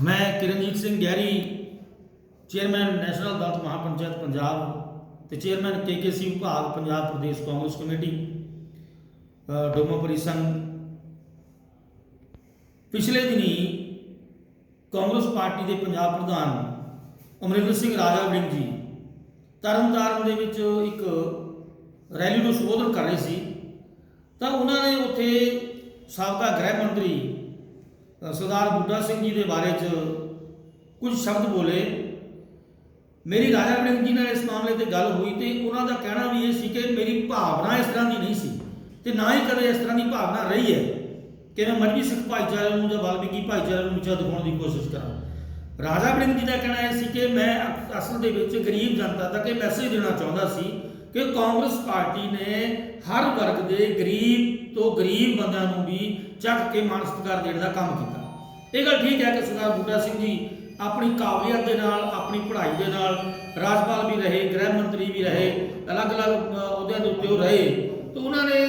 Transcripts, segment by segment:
ਮੈਂ Kiranjit Singh Gehri, chairman national Dalit Mahapanchayat Punjab ਤੇ chairman KKC ਵਿਭਾਗ ਪੰਜਾਬ ਪ੍ਰਦੇਸ਼ ਕਾਂਗਰਸ ਕਮੇਟੀ ਡੋਮੋਪਰੀ ਸੰਘ। ਪਿਛਲੇ ਦਿਨੀ ਕਾਂਗਰਸ ਪਾਰਟੀ ਦੇ ਪੰਜਾਬ ਪ੍ਰਧਾਨ ਅਮਰਿੰਦਰ ਸਿੰਘ ਰਾਜਾ ਵੜਿੰਗ ਜੀ ਤਰਨਤਾਰਨ ਦੇ ਵਿੱਚ ਇੱਕ ਰੈਲੀ ਨੂੰ ਸੰਬੋਧਨ ਕਰ ਰਹੇ ਸੀ। ਤਾਂ ਉਹਨਾਂ ਨੇ ਉੱਥੇ ਸਾਬਕਾ ਗ੍ਰਹਿ ਮੰਤਰੀ ਸਰਦਾਰ ਬੁੱਢਾ ਸਿੰਘ ਜੀ ਦੇ ਬਾਰੇ 'ਚ ਕੁਝ ਸ਼ਬਦ ਬੋਲੇ। ਮੇਰੀ ਰਾਜਾ ਵੜਿੰਗ ਜੀ ਨਾਲ ਇਸ ਮਾਮਲੇ ਤੇ ਗੱਲ ਹੋਈ ਤੇ ਉਹਨਾਂ ਦਾ ਕਹਿਣਾ ਵੀ ਇਹ ਸੀ ਕਿ ਮੇਰੀ ਭਾਵਨਾ ਇਸ ਤਰ੍ਹਾਂ ਦੀ ਨਹੀਂ ਸੀ ਤੇ ਨਾ ਹੀ ਕਦੇ ਇਸ ਤਰ੍ਹਾਂ ਦੀ ਭਾਵਨਾ ਰਹੀ ਹੈ ਕਿ ਮੈਂ ਮਜਬੀ ਸਿੱਖ ਭਾਈਚਾਰੇ ਨੂੰ ਜਾਂ ਵਾਲਮੀਕੀ ਭਾਈਚਾਰੇ ਨੂੰ ਉੱਚਾ ਦਿਖਾਉਣ ਦੀ ਕੋਸ਼ਿਸ਼ ਕਰਾਂ। ਰਾਜਾ ਵੜਿੰਗ ਜੀ ਦਾ ਕਹਿਣਾ ਇਹ ਸੀ ਕਿ ਮੈਂ ਅਸਲ ਦੇ ਵਿੱਚ ਗਰੀਬ ਜਨਤਾ ਤੱਕ ਇਹ ਮੈਸੇਜ ਦੇਣਾ ਚਾਹੁੰਦਾ ਸੀ ਕਿ ਕਾਂਗਰਸ ਪਾਰਟੀ ਨੇ ਹਰ ਵਰਗ ਦੇ ਗਰੀਬ ਤੋਂ ਗਰੀਬ ਬੰਦਿਆਂ ਨੂੰ ਵੀ ਚੱਕ ਕੇ ਮਾਨ ਸਤਿਕਾਰ ਦੇਣ ਦਾ ਕੰਮ ਕੀਤਾ। ਇਹ ਗੱਲ ਠੀਕ ਹੈ ਕਿ ਸਰਦਾਰ ਬੂਟਾ ਸਿੰਘ ਜੀ ਆਪਣੀ ਕਾਬਲੀਅਤ ਦੇ ਨਾਲ, ਆਪਣੀ ਪੜ੍ਹਾਈ ਦੇ ਨਾਲ ਰਾਜਪਾਲ ਵੀ ਰਹੇ, ਗ੍ਰਹਿ ਮੰਤਰੀ ਵੀ ਰਹੇ, ਅਲੱਗ-ਅਲੱਗ ਅਹੁਦਿਆਂ ਦੇ ਉੱਤੇ ਉਹ ਰਹੇ, ਤਾਂ ਉਹਨਾਂ ਨੇ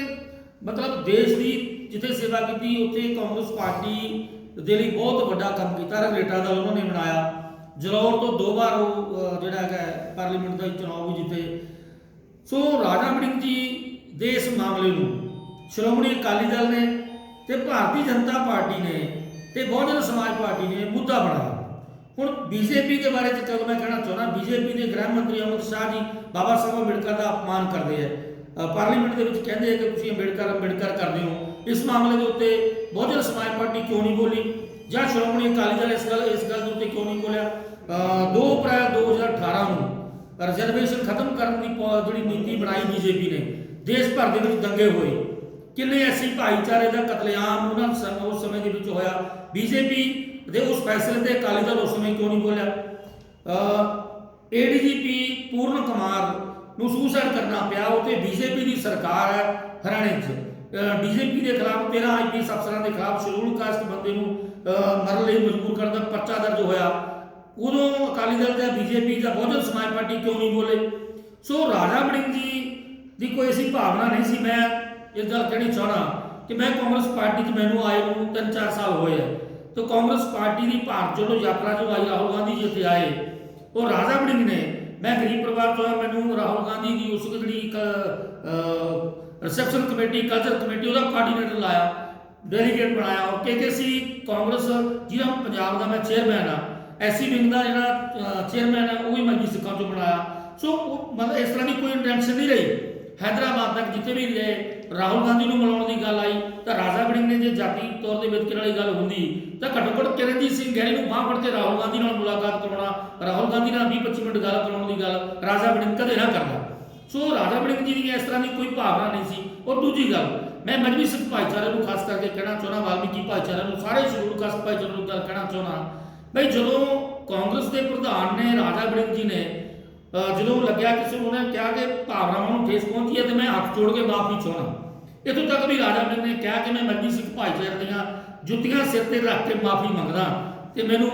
ਮਤਲਬ ਦੇਸ਼ ਦੀ ਜਿੱਥੇ ਸੇਵਾ ਕੀਤੀ, ਉੱਥੇ ਕਾਂਗਰਸ ਪਾਰਟੀ ਦੇ ਲਈ ਬਹੁਤ ਵੱਡਾ ਕੰਮ ਕੀਤਾ। ਰੰਗਰੇਟਾ ਦਾ ਉਹਨਾਂ ਨੇ ਬਣਾਇਆ। ਜਲੌਰ ਤੋਂ ਦੋ ਵਾਰ ਉਹ ਜਿਹੜਾ ਹੈਗਾ ਪਾਰਲੀਮੈਂਟ ਦਾ ਚੋਣ ਵੀ ਜਿੱਤੇ। ਸੋ ਰਾਜਾ ਵੜਿੰਗ ਜੀ ਦੇ ਇਸ ਮਾਮਲੇ ਨੂੰ ਸ਼੍ਰੋਮਣੀ ਅਕਾਲੀ ਦਲ ਨੇ ਤੇ ਭਾਰਤੀ ਜਨਤਾ ਪਾਰਟੀ ਨੇ ਤੇ ਬਹੁਜਨ ਸਮਾਜ ਪਾਰਟੀ ਨੇ ਮੁੱਦਾ ਬਣਾਇਆ ਹੁਣ ਬੀਜੇਪੀ ਦੇ ਬਾਰੇ ਚ ਚਲੋ ਮੈਂ ਕਹਿਣਾ ਚਾਹੁੰਦਾ ਬੀਜੇਪੀ ਦੇ ਗ੍ਰਹਿ ਮੰਤਰੀ ਅਮਿਤ ਸ਼ਾਹ ਜੀ ਬਾਬਾ ਸਾਹਿਬ ਅੰਬੇਡਕਰ ਦਾ ਅਪਮਾਨ ਕਰਦੇ ਆ। ਪਾਰਲੀਮੈਂਟ ਦੇ ਵਿੱਚ ਕਹਿੰਦੇ ਆ ਕਿ ਤੁਸੀਂ ਅੰਬੇਡਕਰ ਅੰਬੇਡਕਰ ਕਰਦੇ ਹੋ। ਇਸ ਮਾਮਲੇ ਦੇ ਉੱਤੇ ਬਹੁਜਨ ਸਮਾਜ ਪਾਰਟੀ ਕਿਉਂ ਨਹੀਂ ਬੋਲੀ? ਜਾਂ ਸ਼੍ਰੋਮਣੀ ਅਕਾਲੀ ਦਲ ਇਸ ਗੱਲ ਇਸ ਗੱਲ ਦੇ ਉੱਤੇ ਕਿਉਂ ਨਹੀਂ ਬੋਲਿਆ? ਅ, 2 ਅਪ੍ਰੈਲ 2018 ਨੂੰ ਰਿਜ਼ਰਵੇਸ਼ਨ ਖਤਮ ਕਰਨ ਦੀ ਪੋ- ਜਿਹੜੀ ਨੀਤੀ ਬਣਾਈ ਬੀਜੇਪੀ ਨੇ ਦੇਸ਼ ਭਰ ਦੇ ਵਿੱਚ ਦੰਗੇ ਹੋਏ। ਕਿੰਨੇ ਐਸੀ ਭਾਈਚਾਰੇ ਦਾ ਕਤਲੇਆਮ ਉਹਨਾਂ ਸਮ- ਉਸ ਸਮੇਂ ਦੇ ਵਿੱਚ ਹੋਇਆ? ਬੀਜੇਪੀ ਦੇ ਉਸ ਫੈਸਲੇ ਤੇ ਅਕਾਲੀ ਦਲ ਉਸ ਸਮੇਂ ਕਿਉਂ ਨਹੀਂ ਬੋਲਿਆ? ਏਡੀਜੀਪੀ ਪੂਰਨ ਕੁਮਾਰ ਨੂੰ ਸੁਸਾਈਡ ਕਰਨਾ ਪਿਆ। ਉੱਥੇ ਬੀਜੇਪੀ ਦੀ ਸਰਕਾਰ ਹੈ ਹਰਿਆਣੇ 'ਚ। ਬੀਜੇਪੀ ਦੇ ਖਿਲਾਫ 13 ਆਈਪੀਐਸ ਅਫਸਰਾਂ ਦੇ ਖਿਲਾਫ ਸ਼ਡਿਊਲ ਕਾਸਟ ਬੰਦੇ ਨੂੰ ਅਹ, ਮਰਨ ਲਈ ਮਜਬੂਰ ਕਰਨ ਦਾ ਪਰਚਾ ਦਰਜ ਹੋਇਆ। ਉਦੋਂ ਅਕਾਲੀ ਦਲ ਜਾਂ ਬੀਜੇਪੀ ਜਾਂ ਬਹੁਜਨ ਸਮਾਜ ਪਾਰਟੀ ਕਿਉਂ ਨਹੀਂ ਬੋਲੇ? ਸੋ ਰਾਜਾ ਵੜਿੰਗ ਜੀ ਦੀ ਕੋਈ ਐਸੀ ਭਾਵਨਾ ਨਹੀਂ ਸੀ। ਮੈਂ ਇਹ ਗੱਲ ਕਹਿਣੀ ਚਾਹਣਾ ਕਿ ਮੈਂ ਕਾਂਗਰਸ ਪਾਰਟੀ 'ਚ ਮੈਨੂੰ ਆਏ ਨੂੰ 3-4 ਸਾਲ ਹੋਏ ਆ। ਤਾਂ ਕਾਂਗਰਸ ਪਾਰਟੀ ਦੀ ਭਾਰਤ ਜੋੜੋ ਯਾਤਰਾ ਜੋ ਆਈ, ਰਾਹੁਲ ਗਾਂਧੀ ਜੀ ਇੱਥੇ ਆਏ। ਉਹ ਰਾਜਾ ਵੜਿੰਗ ਨੇ, ਮੈਂ ਗਰੀਬ ਪਰਿਵਾਰ ਤੋਂ ਆ ਮੈਨੂੰ ਰਾਹੁਲ ਗਾਂਧੀ ਦੀ ਉਸ ਜਿਹੜੀ ਰਿਸੈਪਸ਼ਨ ਕਮੇਟੀ ਕਲਚਰ ਕਮੇਟੀ ਉਹਦਾ ਕੋਆਰਡੀਨੇਟਰ ਲਾਇਆ ਡੈਲੀਗੇਟ ਬਣਾਇਆ। ਔਰ ਕੇਕੇਸੀ ਕਾਂਗਰਸ, ਜਿਹਦਾ ਪੰਜਾਬ ਦਾ ਮੈਂ ਚੇਅਰਮੈਨ ਆ। ਐਸੀ ਵਿੰਗ ਦਾ ਜਿਹੜਾ ਚੇਅਰਮੈਨ ਹੈ, ਉਹ ਵੀ ਮੈਂ ਜਿਸ ਸਿੱਖਾਂ ਚੋਂ ਬਣਾਇਆ। ਸੋ ਮਤਲਬ ਇਸ ਤਰ੍ਹਾਂ ਦੀ ਕੋਈ ਇੰਟੈਂਸ਼ਨ ਨਹੀਂ ਰਹੀ। ਹੈਦਰਾਬਾਦ ਤੱਕ ਜਿੱਥੇ ਵੀ ਗਏ, ਰਾਹੁਲ ਗਾਂਧੀ ਨੂੰ ਮਿਲਾਉਣ ਦੀ ਗੱਲ ਆਈ, ਤਾਂ ਰਾਜਾ ਵੜਿੰਗ ਨੇ ਜੇ ਜਾਤੀ ਤੌਰ ਦੇ ਵਿਤਕਰੇ ਵਾਲੀ ਗੱਲ ਹੁੰਦੀ, ਤਾਂ ਘੱਟੋ ਘੱਟ ਕਿਰਨਜੀਤ ਸਿੰਘ ਗਹਿਰੀ ਨੂੰ ਬਾਂਹ ਫੜ ਕੇ ਰਾਹੁਲ ਗਾਂਧੀ ਨਾਲ ਮੁਲਾਕਾਤ ਕਰਾਉਣਾ, ਰਾਹੁਲ ਗਾਂਧੀ ਨਾਲ 20-25 ਮਿੰਟ ਗੱਲ ਕਰਾਉਣ ਦੀ ਗੱਲ, ਰਾਜਾ ਵੜਿੰਗ ਕਦੇ ਨਾ ਕਰਦਾ। ਸੋ ਰਾਜਾ ਬੜਿੰਗ ਜੀ ਦੀ ਇਸ ਤਰ੍ਹਾਂ ਦੀ ਕੋਈ ਭਾਵਨਾ ਨਹੀਂ ਸੀ। ਔਰ ਦੂਜੀ ਗੱਲ, ਮੈਂ ਮਜਬੀ ਸਿੱਖ ਭਾਈਚਾਰੇ ਨੂੰ ਖਾਸ ਕਰਕੇ ਕਹਿਣਾ ਚਾਹੁੰਦਾ, ਵਾਲਮੀਕੀ ਭਾਈਚਾਰੇ ਨੂੰ, ਸਾਰੇ ਸ਼ਡਿਊਲ ਕਾਸਟ ਭਾਈਚਾਰੇ ਨੂੰ ਗੱਲ ਕਹਿਣਾ ਚਾਹੁੰਦਾ ਬਈ ਜਦੋਂ ਕਾਂਗਰਸ ਦੇ ਪ੍ਰਧਾਨ ਨੇ, ਰਾਜਾ ਬੜਿੰਗ ਜੀ ਨੇ ਜਦੋਂ ਲੱਗਿਆ ਕਿਸੇ ਨੂੰ, ਉਹਨੇ ਕਿਹਾ ਕਿ ਭਾਵਨਾਵਾਂ ਨੂੰ ਠੇਸ ਪਹੁੰਚੀ ਹੈ ਤੇ ਮੈਂ ਹੱਥ ਜੋੜ ਕੇ ਮਾਫੀ ਚਾਹੁੰਦਾ। ਇਥੋਂ ਤੱਕ ਵੀ ਰਾਜਾ ਵੜਿੰਗ ਨੇ ਕਿਹਾ ਕਿ ਮੈਂ ਮਜਬੀ ਸਿੱਖ ਭਾਈਚਾਰੇ ਦੀਆਂ ਜੁੱਤੀਆਂ ਸਿਰ ਤੇ ਰੱਖ ਕੇ ਮਾਫੀ ਮੰਗਦਾ ਤੇ ਮੈਨੂੰ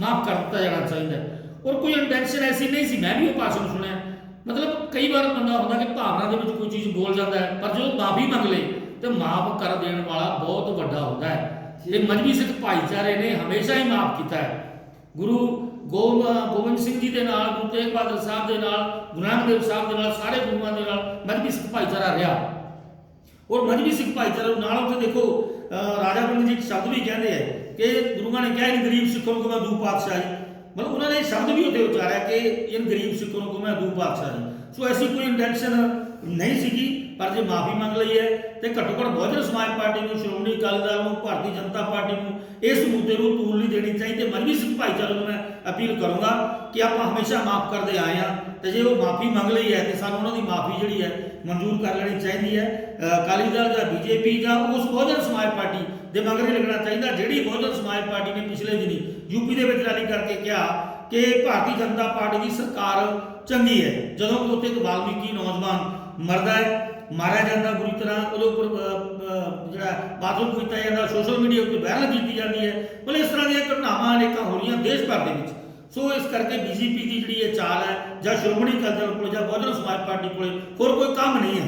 ਮਾਫ ਕਰ ਦਿੱਤਾ ਜਾਣਾ ਚਾਹੀਦਾ ਔਰ ਕੋਈ ਇੰਟੈਂਸ਼ਨ ਐਸੀ ਨਹੀਂ ਸੀ, ਮੈਂ ਵੀ ਉਹ ਭਾਸ਼ਣ ਸੁਣਿਆ। ਮਤਲਬ ਕਈ ਵਾਰ ਬੰਦਾ ਹੁੰਦਾ ਕਿ ਭਾਵਨਾ ਦੇ ਵਿੱਚ ਕੋਈ ਚੀਜ਼ ਬੋਲ ਜਾਂਦਾ ਹੈ, ਪਰ ਜਦੋਂ ਮਾਫੀ ਮੰਗ ਲੇ, ਤੇ ਮਾਫ ਕਰ ਦੇਣ ਵਾਲਾ ਬਹੁਤ ਵੱਡਾ ਹੁੰਦਾ ਹੈ। ਤੇ ਮਜਬੀ ਸਿੱਖ ਭਾਈਚਾਰੇ ਨੇ ਹਮੇਸ਼ਾ ਹੀ ਮਾਫ ਕੀਤਾ ਹੈ। ਗੁਰੂ ਗੋ- ਗੋਬਿੰਦ ਸਿੰਘ ਜੀ ਦੇ ਨਾਲ, ਗੁਰੂ ਤੇਗ ਬਹਾਦਰ ਸਾਹਿਬ ਦੇ ਨਾਲ, ਗੁਰੂ ਨਾਨਕ ਦੇਵ ਸਾਹਿਬ ਦੇ ਨਾਲ, ਸਾਰੇ ਗੁਰੂਆਂ ਦੇ ਨਾਲ ਮਜਬੀ ਸਿੱਖ ਭਾਈਚਾਰਾ ਰਿਹਾ। ਔਰ ਮਜਬੀ ਸਿੱਖ ਭਾਈਚਾਰੇ ਨਾਲ ਉੱਥੇ ਦੇਖੋ ਰਾਜਾ ਬੰਦ ਜੀ ਇੱਕ ਸ਼ਬਦ ਵੀ ਕਹਿੰਦੇ ਆ ਕਿ ਗੁਰੂਆਂ ਨੇ ਕਿਹਾ ਇਨ ਗਰੀਬ ਸਿੱਖੋਂ ਨੂੰ ਮੈਂ ਦੂ ਪਾਤਸ਼ਾਹੀ। ਮਤਲਬ ਉਹਨਾਂ ਨੇ ਸ਼ਬਦ ਵੀ ਉੱਥੇ ਉਚਾਰਿਆ ਕਿ ਇਨ ਗਰੀਬ ਸਿੱਖੋਂ ਨੂੰ ਮੈਂ ਦੂ ਪਾਤਸ਼ਾਹੀ। ਸੋ ਐਸੀ ਕੋਈ ਇੰਟੈਂਸ਼ਨ ਨਹੀਂ ਸੀਗੀ। ਪਰ ਜੇ ਮਾਫੀ ਮੰਗ ਲਈ ਹੈ, ਤੇ ਘੱਟੋ ਘੱਟ ਬਹੁਜਨ ਸਮਾਜ ਪਾਰਟੀ ਨੂੰ, ਸ਼੍ਰੋਮਣੀ ਅਕਾਲੀ ਦਲ ਨੂੰ, ਭਾਰਤੀ ਜਨਤਾ ਪਾਰਟੀ ਨੂੰ ਇਸ ਮੁੱਦੇ ਨੂੰ ਤੂਲ ਨਹੀਂ ਦੇਣੀ ਚਾਹੀਦੀ ਮਜਬੀ ਸਿੱਖ ਭਾਈਚਾਰੇ ਨੂੰ ਮੈਂ ਅਪੀਲ ਕਰੂੰਗਾ ਕਿ ਆਪਾਂ ਹਮੇਸ਼ਾ ਮਾਫ ਕਰਦੇ ਆਏ ਆ ਤੇ ਜੇ ਉਹ ਮਾਫੀ ਮੰਗ ਲਈ ਹੈ ਤੇ ਸਾਨੂੰ ਉਹਨਾਂ ਦੀ ਮਾਫੀ ਜਿਹੜੀ ਹੈ ਮਨਜ਼ੂਰ ਕਰ ਲੈਣੀ ਚਾਹੀਦੀ ਹੈ। ਅਕਾਲੀ ਦਲ ਜਾਂ ਬੀਜੇਪੀ ਜਾਂ ਉਸ ਬਹੁਜਨ ਸਮਾਜ ਪਾਰਟੀ ਦੇ ਮਗਰ ਨਹੀਂ ਲੱਗਣਾ ਚਾਹੀਦਾ। ਜਿਹੜੀ ਬਹੁਜਨ ਸਮਾਜ ਪਾਰਟੀ ਨੇ ਪਿਛਲੇ ਦਿਨੀ ਯੂਪੀ ਦੇ ਵਿੱਚ ਰੈਲੀ ਕਰਕੇ ਕਿਹਾ ਕਿ ਭਾਰਤੀ ਜਨਤਾ ਪਾਰਟੀ ਦੀ ਸਰਕਾਰ ਚੰਗੀ ਹੈ, ਜਦੋਂ ਕਿ ਉੱਥੇ ਇੱਕ ਵਾਲਮੀਕੀ ਨੌਜਵਾਨ ਮਰਦਾ ਹੈ ਮਾਰਿਆ ਜਾਂਦਾ ਬੁਰੀ ਤਰ੍ਹਾਂ, ਉਹਦੇ ਉੱਪਰ ਜਿਹੜਾ ਬਾਥਰੂਮ ਕੀਤਾ ਜਾਂਦਾ ਸੋਸ਼ਲ ਮੀਡੀਆ ਉੱਤੇ ਵਾਇਰਲ ਕੀਤੀ ਜਾਂਦੀ ਹੈ। ਮਤਲਬ ਇਸ ਤਰ੍ਹਾਂ ਦੀਆਂ ਘਟਨਾਵਾਂ, ਅਨੇਕਾਂ ਹੋ ਰਹੀਆਂ ਦੇਸ਼ ਭਰ ਦੇ ਵਿੱਚ। ਸੋ ਇਸ ਕਰਕੇ ਬੀਜੇਪੀ ਦੀ ਜਿਹੜੀ ਇਹ ਚਾਲ ਹੈ, ਜਾਂ ਸ਼੍ਰੋਮਣੀ ਅਕਾਲੀ ਦਲ ਕੋਲ, ਜਾਂ ਬਹੁਜਨ ਸਮਾਜ ਪਾਰਟੀ ਕੋਲ, ਹੋਰ ਕੋਈ ਕੰਮ ਨਹੀਂ ਹੈ।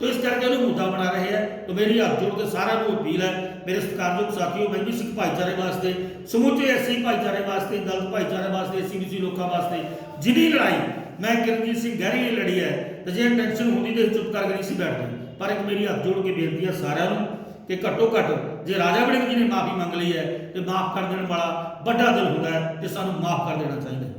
ਤੋ ਇਸ ਕਰਕੇ ਉਹਨੂੰ ਮੁੱਦਾ ਬਣਾ ਰਹੇ ਹੈ। ਤੋ ਮੇਰੀ ਹੱਥ ਜੋੜ ਕੇ ਸਾਰਿਆਂ ਨੂੰ ਅਪੀਲ ਹੈ, ਮੇਰੇ ਸਤਿਕਾਰਯੋਗ ਸਾਥੀਓ, ਮੈਂ ਵੀ ਸਿੱਖ ਭਾਈਚਾਰੇ ਵਾਸਤੇ, ਸਮੁੱਚੇ ਐਸੀ ਭਾਈਚਾਰੇ ਵਾਸਤੇ, ਦਲਿਤ ਭਾਈਚਾਰੇ ਵਾਸਤੇ ਐਸੀ ਬੀਸੀ ਲੋਕਾਂ ਵਾਸਤੇ ਜਿਹਦੀ ਲੜਾਈ ਮੈਂ ਕਿਰਨਜੀਤ ਸਿੰਘ ਗਹਿਰੀ ਨੇ ਲੜੀ ਹੈ ਤੇ ਜੇ ਟੈਨਸ਼ਨ ਹੁੰਦੀ ਤੇ ਚੁੱਪ ਕਰ ਗਈ ਸੀ ਬੈਠਦੇ। ਪਰ ਇੱਕ ਮੇਰੀ ਹੱਥ ਜੋੜ ਕੇ ਬੇਨਤੀ ਹੈ ਸਾਰਿਆਂ ਨੂੰ ਕਿ ਘੱਟੋ ਘੱਟ ਜੇ ਰਾਜਾ ਵੜਿੰਗ ਜੀ ਨੇ ਮਾਫੀ ਮੰਗ ਲਈ ਹੈ ਤੇ ਮਾਫ ਕਰ ਦੇਣ ਵਾਲਾ ਵੱਡਾ ਦਿਲ ਹੁੰਦਾ ਹੈ ਤੇ ਸਾਨੂੰ ਮਾਫ ਕਰ ਦੇਣਾ ਚਾਹੀਦਾ